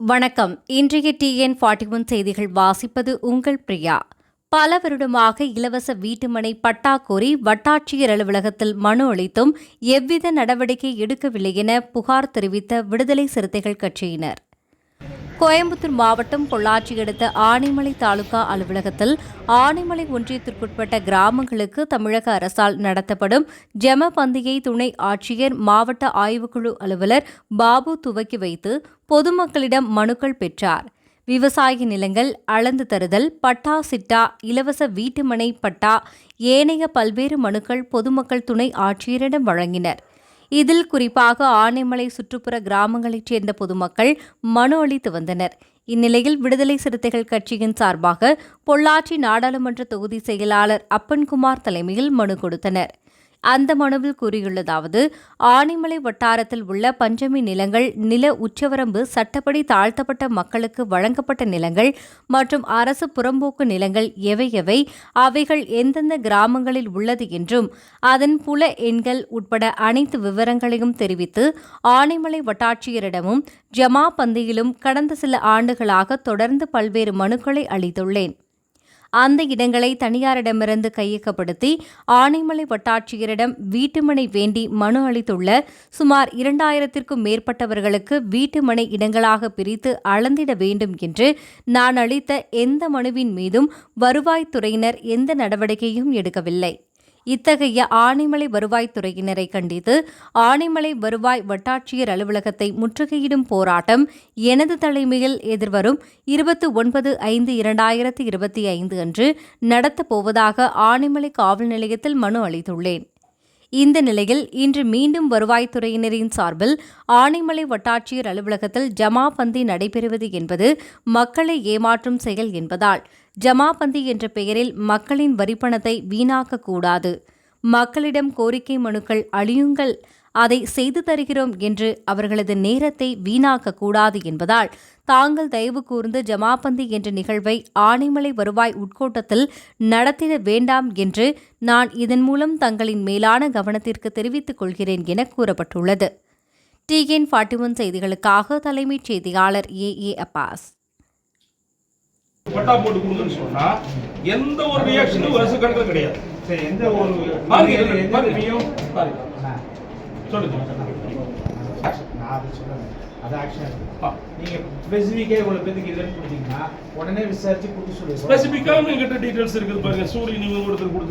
வணக்கம். இன்றைய TN forty one செய்திகள் வாசிப்பது உங்கள் பிரியா. பல வருடமாக இலவச வீட்டுமனை பட்டா கோரி வட்டாட்சியர் அலுவலகத்தில் மனு அளித்தும் எவ்வித நடவடிக்கை எடுக்கவில்லை என புகார் தெரிவித்த விடுதலை சிறுத்தைகள் கட்சியினர். கோயம்புத்தூர் மாவட்டம் பொள்ளாச்சி அடுத்த ஆனைமலை தாலுகா அலுவலகத்தில் ஆனைமலை ஒன்றியத்திற்குட்பட்ட கிராமங்களுக்கு தமிழக அரசால் நடத்தப்படும் ஜெம பந்தியை துணை ஆட்சியர் மாவட்ட ஆய்வுக்குழு அலுவலர் பாபு துவக்கி வைத்து பொதுமக்களிடம் மனுக்கள் பெற்றார். விவசாய நிலங்கள் அளந்து தருதல் பட்டா சிட்டா இலவச வீட்டுமனை பட்டா ஏனைய பல்வேறு மனுக்கள் பொதுமக்கள் துணை ஆட்சியரிடம் வழங்கினர். இதில் குறிப்பாக ஆனைமலை சுற்றுப்புற கிராமங்களைச் சேர்ந்த பொதுமக்கள் மனு அளித்து வந்தனர். இந்நிலையில் விடுதலை சிறுத்தைகள் கட்சியின் சார்பாக பொள்ளாச்சி நாடாளுமன்ற தொகுதி செயலாளர் அப்பன்குமார் தலைமையில் மனு கொடுத்தனர். அந்த மனுவில் கூறியுள்ளதாவது ஆனைமலை வட்டாரத்தில் உள்ள பஞ்சமி நிலங்கள் நில உச்சவரம்பு சட்டப்படி தாழ்த்தப்பட்ட மக்களுக்கு வழங்கப்பட்ட நிலங்கள் மற்றும் அரசு புறம்போக்கு நிலங்கள் எவை எவை அவைகள் எந்தெந்த கிராமங்களில் உள்ளது என்றும் அதன் புல எண்கள் உட்பட அனைத்து விவரங்களையும் தெரிவித்து ஆனைமலை வட்டாட்சியரிடமும் ஜமா பந்தியிலும் கடந்த சில ஆண்டுகளாக தொடர்ந்து பல்வேறு மனுக்களை அளித்துள்ளேன். அந்த இடங்களை தனியாரிடமிருந்து கையகப்படுத்தி ஆனைமலை வட்டாட்சியரிடம் வீட்டுமனை வேண்டி மனு அளித்துள்ள சுமார் இரண்டாயிரத்திற்கும் மேற்பட்டவர்களுக்கு வீட்டுமனை இடங்களாக பிரித்து அளந்திட வேண்டும் என்று நான் அளித்த எந்த மனுவின் மீதும் வருவாய்த்துறையினர் எந்த நடவடிக்கையும் எடுக்கவில்லை. இத்தகைய ஆனைமலை வருவாய்த்துறையினரை கண்டித்து ஆனைமலை வருவாய் வட்டாட்சியர் அலுவலகத்தை முற்றுகையிடும் போராட்டம் எனது தலைமையில் எதிர்வரும் இருபத்தி ஒன்பது ஐந்து இரண்டாயிரத்தி இருபத்தி ஐந்து அன்று நடத்தப்போவதாக ஆனைமலை காவல் நிலையத்தில் மனு அளித்துள்ளேன். இந்த நிலையில் இன்று மீண்டும் வருவாய்த்துறையினரின் சார்பில் ஆனைமலை வட்டாட்சியர் அலுவலகத்தில் ஜமாபந்தி நடைபெறுவது என்பது மக்களை ஏமாற்றும் செயல் என்பதால் ஜமாபந்தி என்ற பெயரில் மக்களின் வரிப்பணத்தை வீணாக்கக்கூடாது. மக்களிடம் கோரிக்கை மனுக்கள் அழியுங்கள் அதை செய்து தருகிறோம் என்று அவர்களது நேரத்தை வீணாக்க கூடாது என்பதால் தாங்கள் தயவு கூர்ந்து ஜமாபந்தி என்ற நிகழ்வை ஆனைமலை வருவாய் உட்கோட்டத்தில் நடத்திட வேண்டாம் என்று நான் இதன் மூலம் தங்களின் மேலான கவனத்திற்கு தெரிவித்துக் கொள்கிறேன் என கூறப்பட்டுள்ளது. டிஎன் ஃபார்ட்டி ஒன் செய்திகளுக்காக தலைமைச் செய்தியாளர் ஏ ஏ அப்பாஸ். பட்டா போட்டு கொடுங்கன்னு சொன்னா எந்த ஒரு ரியாக்ஷனும் வருஷ கணக்கில் கிடையாது. சரி எந்த ஒரு பாருங்க. சொல்லுங்க. நான் அதை சொல்லலை. அது ஆக்ஷன் ஆ. நீங்க ஸ்பெசிஃபிக்கே இவ்வளவு பேருக்கு இல்லைன்னு கொடுத்தீங்கன்னா உடனே விசாரிச்சு கொடுக்க சொல்லி ஸ்பெசிஃபிக்காக எங்கிட்ட டீடைல்ஸ் இருக்குது பாருங்க. சூரியன் இவங்க ஒருத்தர் கொடுத்து